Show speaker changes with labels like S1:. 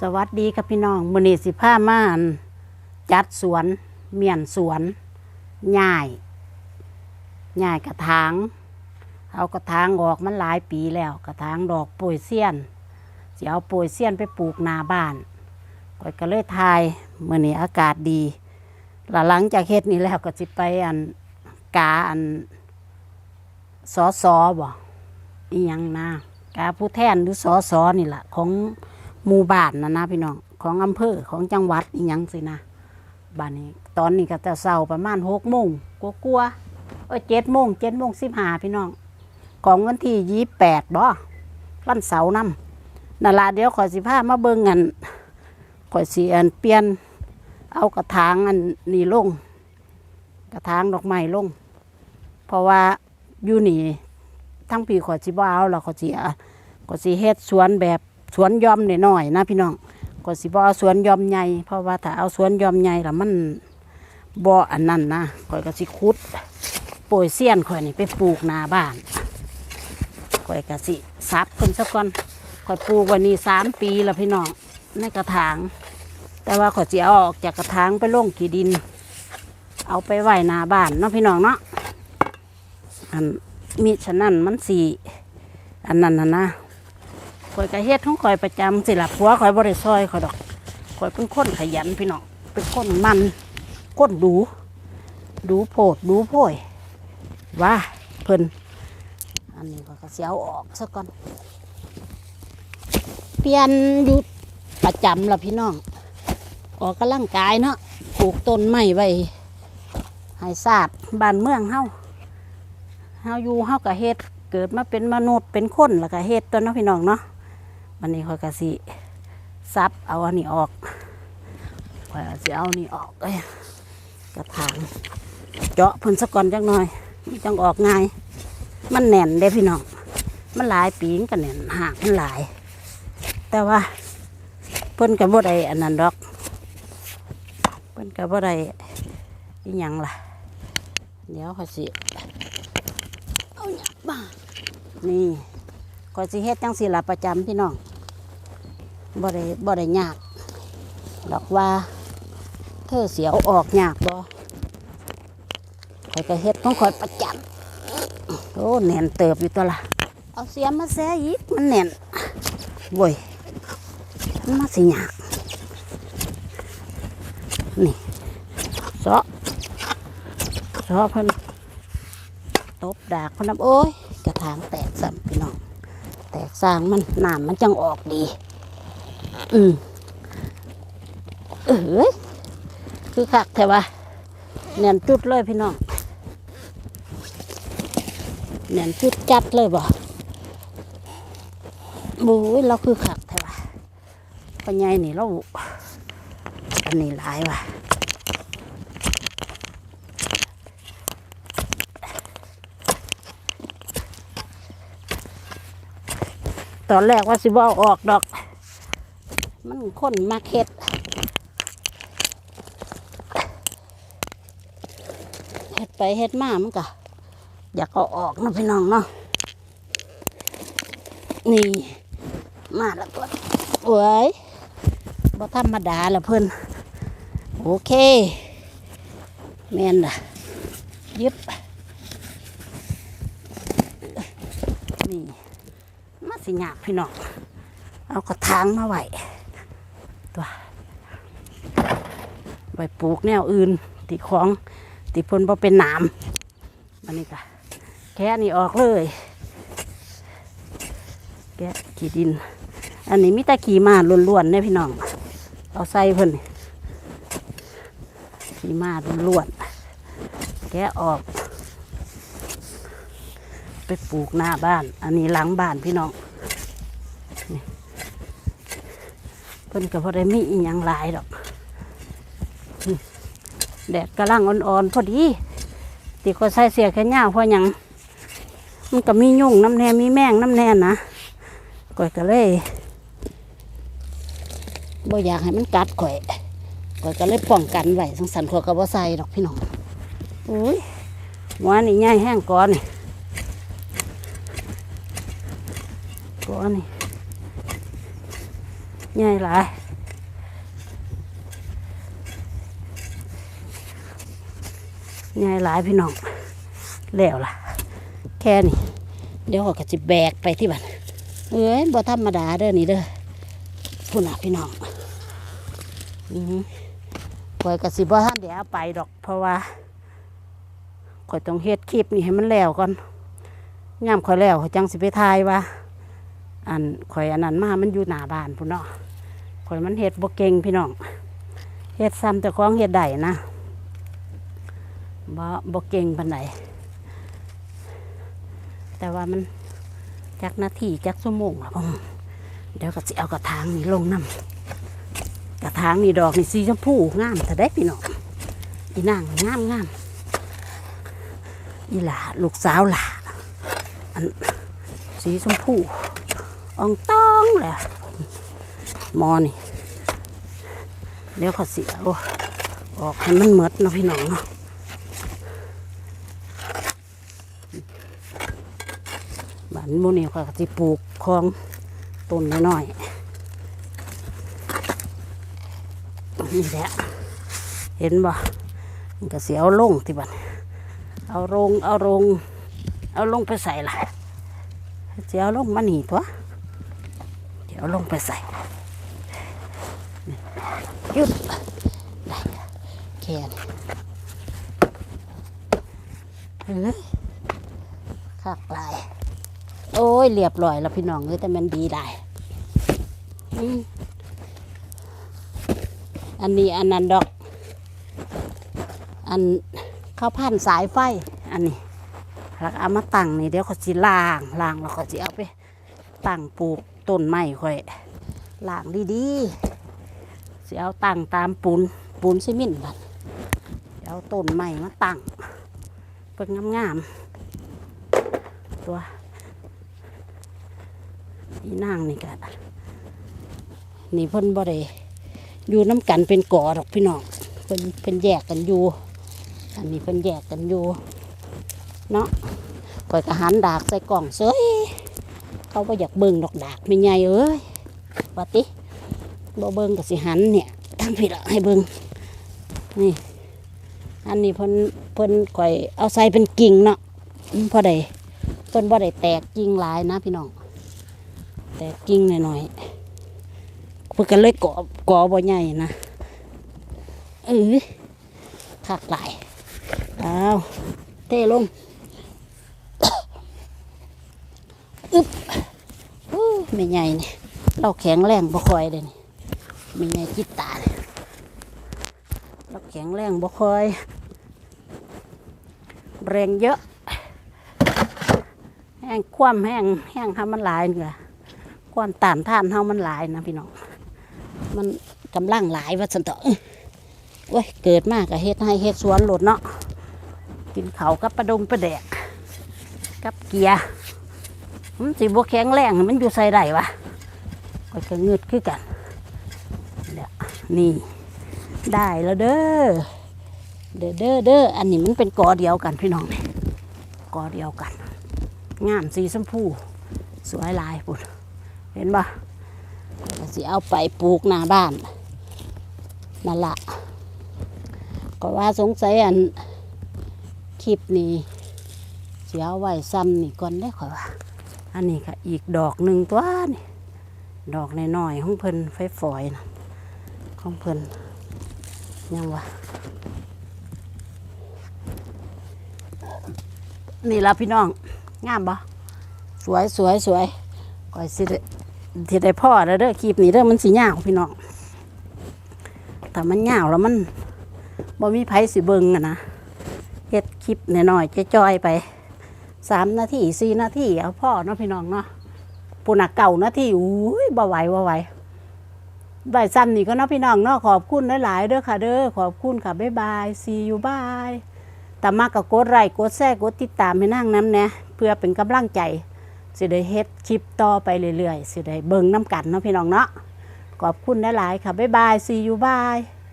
S1: สวัสดีครับพี่น้องมื้อนี้สิพามามันจัดสวน เมียนสวนหญ้ายหญ้ายกระถาง เอากระถางออกมันหลายปีแล้ว กระถางดอกโปยเซียนสิเอาโปยเซียนไปปลูกนาบ้านก้อยก็เลยทายมือนีอากาศดีหลังจากเฮ็ดนี้แล้วก็สิไปอันกาอันสอสอบ่อียังนะกาผู้แทนหรือสอสอนี่แหละของ หมู่บ้านนะนะพี่น้องของอำเภอของจังหวัดอีหยังสินะบ้านนี้ ตอนนี้ก็จะเศร้าประมาณหกโมงกลัวกลัวๆเอ้ยเจ็ดโมงเจ็ดโมงสิบห้าพี่น้อง ของวันที่ยี่แปดบ่วันเสาร์นำนาลาเดี๋ยวขอยสิพามาเบิ่งกันขอยสิอันเปลี่ยน เอากระถางอันนี่ลง กระถางดอกไม้ลง เพราะว่าอยู่นี่ทั้งปีขอยสิบ่เอาแล้วขอยสิขอยสิเฮ็ดสวนแบบ สวนยอมหน่อยๆนะพี่น้องก็สิบ่เอาสวนยอมใหญ่เพราะว่าถ้าเอาสวนยอมใหญ่แล้วมันบ่อันนั้นนะข่อยก็สิขุดโปรยเสี้ยนข่อยนี่ไปปลูกหน้าบ้านข่อยก็สิซับเพิ่นซะก่อนข่อยปลูกวันนี้สามปีแล้วพี่น้องในกระถาง แต่ว่าข่อยสิเอาออกจากกระถางไปลงกี่ดิน เอาไปไว้หน้าบ้านเนาะพี่น้องเนาะอันมีฉะนั้นมันสีอันนั้นนะนะ ข่อยก็เฮ็ดของข่อยประจำสิล่ะผัวข่อยบ่ได้ซอยข่อยดอกข่อยเป็นคนขยันพี่น้องเป็นคนมันคนดู ดูโพดดูโพยว่าเพิ่นอันนี้ข่อยก็สิเอาออกซะก่อนเปลี่ยนอยู่ประจำละพี่น้องออกกำลังกายเนาะปลูกต้นไม้ไว้ให้สาดบ้านเมืองเฮาเฮาอยู่เฮาก็เฮ็ดเกิดมาเป็นมนุษย์เป็นคนแล้วก็เฮ็ดตัวเนาะพี่น้องเนาะ วันนี้ข่อยก็สิซับเอาอันนี้ออกข่อยสิเอาอันนี้ออกเอ้ยกระถางเจาะพ่นสักก่อนจังหน่อยมันจังออกง่าย มันแน่นเด้พี่น้องมันหลายปีมันก็แน่นหากมันหลาย แต่ว่าเพิ่นกับบ่ได้อันนั้นดอกเพิ่นกับบ่ได้อีหยังล่ะ เดี๋ยวขอยสิเอาหยังมานี่ก็สิเฮ็ดจังสิละประจำพี่น้อง บ่ได้บ่ได้ยาก ดอกว่า เธอเสียวออกยากบ่ข่อยก็เฮ็ดของข่อยประจำโอ้แน่นเติบอยู่ตัวละเอาเสียมมาแซ่อีกมันแน่นโว้ยมันมาสิยาก นี่เสาะเสาะเพิ่นตบดากเพิ่นนำโอ้ยกระถางแตกซ้ำพี่น้อง แตกสร้างมันน้ำมันจังออกดี อืมเอ้ยคือคักแท้ว่าเนียนจุดเลยพี่น้องเนียนจุดจัดเลยบ่บู๊ยเราคือคักแท้ว่าปัญญานี่เราอันนี้หลายว่ะตอนแรกว่าสิบเอาออกดอก มันคนมาเฮ็ดเฮ็ดไปเฮ็ดมามันก็อยากเอาออกนะพี่น้องเนาะนี่ มาแล้วตัวโอ้ยบ่ธรรมดาละเพิ่อนโอเคแม่นล่ะยึบนี่มาสิหยากพี่น้องเอากระถางมาไว้ ตัวไว้ปลูกแนวอื่น ติของติพนบ่เป็นหนามมันนี่ก็แค่นี้ออกเลยแกะขี้ดิน อันนี้มีแต่ขี้มาล้วนๆเนี่ยพี่น้อง เอาใส่เพิ่นนี่ขี้มาล้วนๆแกะออก ไปปลูกหน้าบ้าน อันนี้หลังบ้านพี่น้องนี่เพิ่นก็พอได้มีอีหยังหลายดอกแดดกำลังอ่อนๆ พอดีติก็ใส่เสียแค่ย่าเพราะหยังมันก็มียุ่งน้ำแน่มีแมงน้ำแน่นะก่อยก็เลยบ่อยากให้มันกัดข่อยก่อยก็เลยป้องกันไว้สังสันข่อยก็บ่ใส่ดอกพี่น้องอุ้ยวานนี่ใหญ่แห้งก้อนนี่ก้อนนี่ ใหญ่หลายใหญ่หลายพี่น้องแล้วล่ะ แค่นี้เดี๋ยวก็จะแบกไปที่บ้านเอ้ยบ่ธรรมดาเด้อนี่เด้อพุ่นอะพี่น้องอือข่อยกสิบ่ท่านเดี๋ยวเอาไปดอก เพราะว่าข่อยต้องเฮ็ดคลิปนี่ให้มันแล้วก่อนย่ำข่อยแล้วข่อยจังสิไปทายว่า อันข่อยอันนั้นมามันอยู่หน้าบ้านพุ่นเนาะ ข่อยมันเฮ็ดบ่เก่งพี่น้องเฮ็ดซ้ำแต่ของเฮ็ดได้นะบ่บ่เก่งปานใดแต่ว่ามันจักนาทีจักชั่วโมงละผมเดี๋ยวก็จะเอากระถางนี่ลงน้ำกระถางนี่ดอกนี่สีชมพูงามแต่ได้พี่น้องอีนางงามงามอีหลาลูกสาวหลาอันสีชมพูอองต้องแหละ มอนี่เดี๋ยวขาเสียเอออกให้มันหมดเนาะพี่น้องเนาะบ้านโมนี่เขาก็สิปลูกของต้นน้อยๆนี่แหละเห็นบ่มันก็เสียเอาลงที่บ้านเอาลงเอาลงเอาลงไปใส่ละเสียเอาลงมาหนีตัวเดี๋ยวลงไปใส่ ยุดได้แค่นี้เฮ้ยคักลาย โอ้ยเรียบร้อยแล้วพี่น้องเอ้ยแต่มันดีได้อันนี้อันนั้นดอก อันข้าวพันสายไฟ อันนี้แล้วก็เอามาตั้งนี่เดี๋ยวเขาสิล่างล่างแล้วเขาสิเอาไปตั้งปลูกต้นไม้ค่อยล่างดีๆ สิเอาตั้งตามปูนปูนซีเมินต์บัดเอาต้นไม้มาตั้งเป็นงามๆตัวอีนางนี่กะนี่เพิ่นบ่ได้อยู่น้ำกันเป็นก่อดอกพี่น้องเพิ่นเพิ่นแยกกันอยู่ อันนี้เพิ่นแยกกันอยู่เนาะก่อยกระหันดากใส่กล่องเสยเขาบ่อยากเบิ่งดอกดากไม่ใหญ่เอ้ยว่าติ บ่เบิ่งก็สิหันเนี่ยทั้งพี่ละให้เบิ่งนี่ อันนี้เพิ่นเพิ่นก่อยเอาใส่เป็นกิ่งเนาะพอได้เพิ่นบ่ได้แตกกิ่งหลายนะพี่น้องแต่กิ่งหน่อยๆเพื่อกันเลยก่อก่อบ่ใหญ่นะเออคักหลายเอาเทลงอึ๊บอู้ไม่ใหญ่นี่เราแข็งแรงบ่ค่อยเลยนี่ ม่ใหญ่จิตตาเนี่ยราแข็งแรงบ่คอย แรงเยอะ แห้งคว่ำแห้งแห้งทำมันหลายนี่ละความต้านท่านเฮามันหลายนะพี่น้อง มันกำลังหลายว่าสันเถอโอ้ย เกิดมากกับเฮ็ดให้เฮ็ดสวนหลดเนาะ กินเขากับปลาดงปลาแดก กับเกียร์มันสิบวแข็งแรงมันอยู่ใส่ได้วะก็จะเงืดคือกัน นี่ ได้แล้วเด้อ เด้อเด้อเด้ออันนี้มันเป็นกอเดียวกันพี่น้องนี่กอเดียวกัน งามสีชมพู สวยลายปุ่นเห็นปะสิเอาไปปลูกหน้าบ้านนั่นละก็ว่าสงสัยอันคลิปนี้เสียเอาไว้ซ้ำนี่ก่อนได้ขอว่า อันนี้ก็อีกดอกหนึ่งตัวนี่ดอกน้อยๆของเพิ่นไฟฝอยนะ ของเพิ่นยังวะนี่ละพี่น้องงามบ่สวยสวยสวยก่อยสิได้สิได้พ่อแล้วเด้อคลิปนี้เด้อมันสิยาวพี่น้องแต่มันยาวแล้วมันบ่มีไผสิเบิ่งอะนะเฮ็ดคลิปน้อยๆจอยๆไปสามนาทีสี่นาทีเอาพ่อเนาะพี่น้องเนาะปุ่นอะเก่านาทีอุ้ยบ่ไหวบ่ไหว ใบซ้ำนี่ก็เนาะพี่น้องเนาะขอบคุณหลายๆเด้อค่ะเด้อขอบคุณค่ะบ๊ายบายซีอยู่บายแต่มากกับกดไลค์กดแชร์กดติดตามให้นั่งน้ำเนี่ยเพื่อเป็นกำลังใจสิได้เฮ็ดคลิปต่อไปเรื่อยๆสิได้เบิ่งน้ำกันเนาะพี่น้องเนาะขอบคุณหลายๆค่ะบ๊ายบาย see you bye